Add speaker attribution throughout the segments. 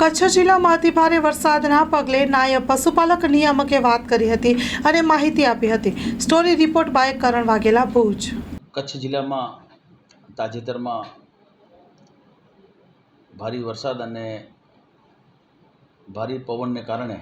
Speaker 1: કચ્છ જિલ્લામાંથી ભારે વરસાદના પગલે નાયબ પશુપાલક નિયામકે વાત કરી હતી અને માહિતી આપી હતી. Story report by Karan Vaghela, Bhuj.
Speaker 2: Kutch જિલ્લામાં તાજેતરમાં ભારે વરસાદ અને ભારે પવનને કારણે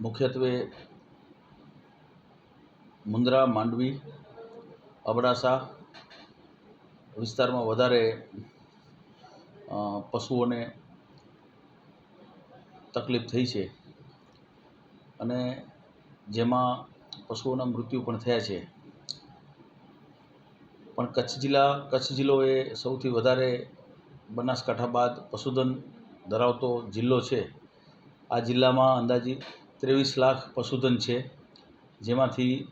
Speaker 2: મુખ્યત્વે મુન્દ્રા, માંડવી, અબડાસા વિસ્તારમાં વધારે પશુઓને તકલીફ થઈ છે. અને જેમાં પશુઓના મૃત્યુ પણ થયા છે. પણ કચ્છ જિલ્લા, કચ્છ જિલ્લો એ સૌથી વધારે બનાસકાંઠા બાદ પશુધન ધરાવતો જિલ્લો છે. આ જિલ્લામાં અંદાજિત ત્રેવીસ લાખ પશુધન છે, જેમાંથી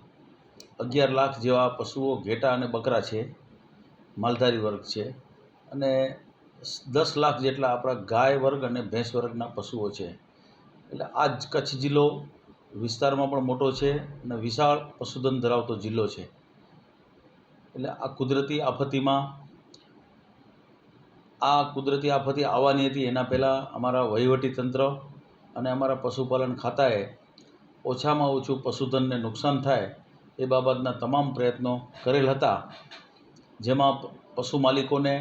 Speaker 2: અગિયાર લાખ જેવા પશુઓ ઘેટા અને બકરા છે, માલધારી વર્ગ છે. અને દસ લાખ જેટલા આપણા ગાય વર્ગ અને ભેંસ વર્ગના પશુઓ છે. એટલે આ જ કચ્છ જિલ્લો વિસ્તારમાં પણ મોટો છે અને વિશાળ પશુધન ધરાવતો જિલ્લો છે. એટલે આ કુદરતી આફતીમાં, આ કુદરતી આફતી આવવાની હતી એના પહેલાં અમારા વહીવટી તંત્ર અને અમારા પશુપાલન ખાતાએ ઓછામાં ઓછું પશુધનને નુકસાન થાય એ બાબતના તમામ પ્રયત્નો કરેલ હતા, જેમાં પશુ માલિકોને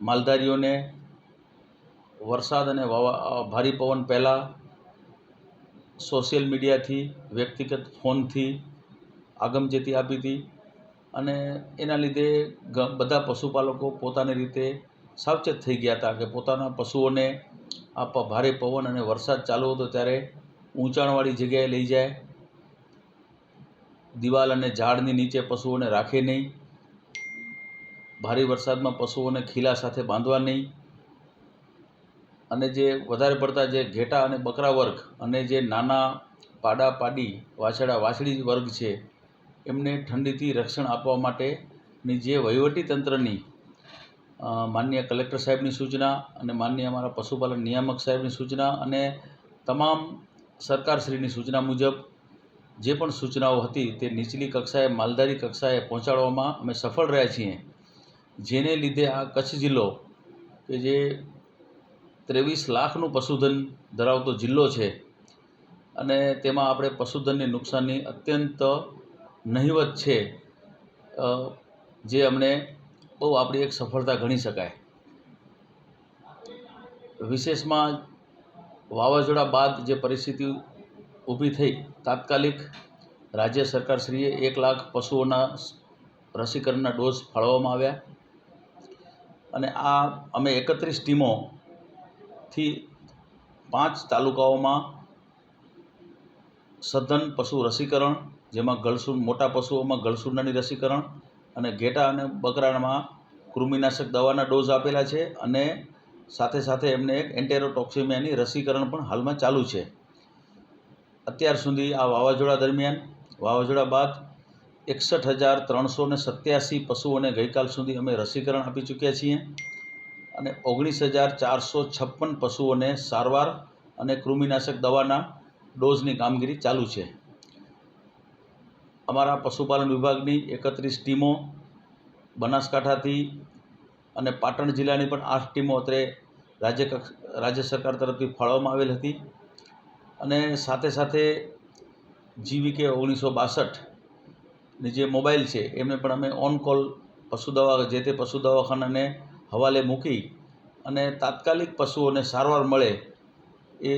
Speaker 2: માલધારીઓને વરસાદ અને વાવા, ભારે પવન પહેલાં સોશિયલ મીડિયાથી વ્યક્તિગત ફોનથી આગમચેતી આપી હતી અને એના લીધે બધા પશુપાલકો પોતાની રીતે સાવચેત થઈ ગયા હતા કે પોતાના પશુઓને આ ભારે પવન અને વરસાદ ચાલુ હતો ત્યારે ઊંચાણવાળી જગ્યાએ લઈ જાય, દિવાલ અને ઝાડની નીચે પશુઓને રાખે નહીં ભારે વરસાદમાં પશુઓને ખીલા સાથે બાંધવા નહીં. અને જે વધારે પડતા જે ઘેટા અને બકરા વર્ગ અને જે નાના પાડા પાડી વાછડા વાછડી વર્ગ છે એમને ઠંડીથી રક્ષણ આપવા માટેની જે વહીવટી તંત્રની અ, માનનીય કલેક્ટર સાહેબની સૂચના અને માનનીય અમારા પશુપાલન નિયામક સાહેબની સૂચના અને તમામ સરકારશ્રીની સૂચના મુજબ જે પણ સૂચનાઓ હતી તે નીચલી કક્ષાએ માલધારી કક્ષાએ પહોંચાડવામાં અમે સફળ રહ્યા છીએ. જેને લીધે આ કચ્છ જિલ્લો, કે જે ત્રેવીસ લાખનું પશુધન ધરાવતો જિલ્લો છે, અને તેમાં આપણે પશુધનની નુકસાનની અત્યંત નહિવત છે જે અમને બહુ આપણી એક સફળતા ગણી શકાય. વિશેષમાં વાવાઝોડા બાદ જે પરિસ્થિતિ ઊભી થઈ તાત્કાલિક, રાજ્ય સરકારશ્રીએ એક લાખ પશુઓના રસીકરણના ડોઝ ફાળવવામાં આવ્યા. અને આ અમે એકત્રીસ ટીમોથી પાંચ તાલુકાઓમાં સઘન પશુ રસીકરણ, જેમાં ગળસું મોટા પશુઓમાં ગળસુંડાની રસીકરણ અને ઘેટા અને બકરામાં કૃમિનાશક દવાના ડોઝ આપેલા છે અને સાથે સાથે એમને એક એન્ટેરોટોક્સિમિયાની રસીકરણ પણ હાલમાં ચાલુ છે. અત્યાર સુધી આ વાવાઝોડા દરમિયાન, વાવાઝોડા બાદ એકસઠ હજાર ત્રણસો ને સત્યાસી પશુઓને ગઈકાલ સુધી અમે રસીકરણ આપી ચૂક્યા છીએ અને ઓગણીસ હજાર ચારસો છપ્પન પશુઓને સારવાર અને કૃમિનાશક દવાના ડોઝની કામગીરી ચાલુ છે. અમારા પશુપાલન વિભાગની એકત્રીસ ટીમો બનાસકાંઠાથી અને પાટણ જિલ્લાની પણ આઠ ટીમો અત્રે રાજ્ય રાજ્ય સરકાર તરફથી ફાળવવામાં આવેલ હતી. અને સાથે સાથે જીવીકે ઓગણીસો બાસઠની જે મોબાઈલ છે, એમને પણ અમે ઓન કોલ પશુ દવા, જે તે પશુ દવાખાનાને હવાલે મૂકી અને તાત્કાલિક પશુઓને સારવાર મળે એ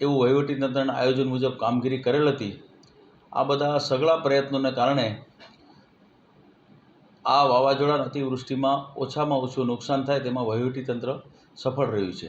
Speaker 2: એવું વહીવટીતંત્રના આયોજન મુજબ કામગીરી કરેલ હતી. આ બધા સઘળા પ્રયત્નોને કારણે આ વાવાઝોડા અતિવૃષ્ટિમાં ઓછામાં ઓછું નુકસાન થાય તેમાં વહીવટીતંત્ર સફળ રહ્યું છે.